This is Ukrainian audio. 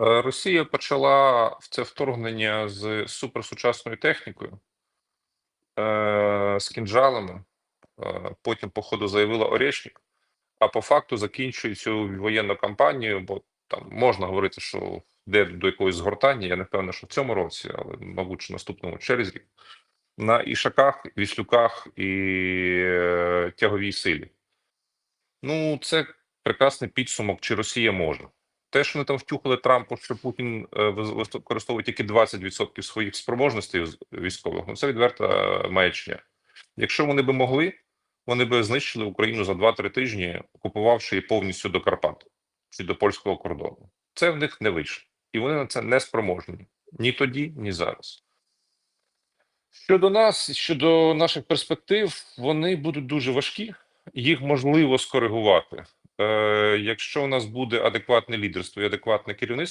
Е, Росія почала в це вторгнення з суперсучасною технікою, е, з кінжалами. Е, Потім, по ходу, заявила Орешник, а по факту закінчує цю воєнну кампанію, бо там можна говорити, що йде до якогось згортання. Я не впевнений, що в цьому році, але, мабуть, що наступному через рік. На Ішаках, Віслюках і тяговій силі. Ну, це прекрасний підсумок, чи Росія може. Те, що вони там втюхали Трампу, що Путін е, використовує тільки 20% своїх спроможностей військових, ну це відверта маячня. Якщо вони би могли, вони би знищили Україну за 2-3 тижні, окупувавши її повністю до Карпат чи до польського кордону. Це в них не вийшло, і вони на це не спроможні ні тоді, ні зараз. Щодо нас, щодо наших перспектив, вони будуть дуже важкі. Їх можливо скоригувати. Е, якщо у нас буде адекватне лідерство і адекватне керівництво.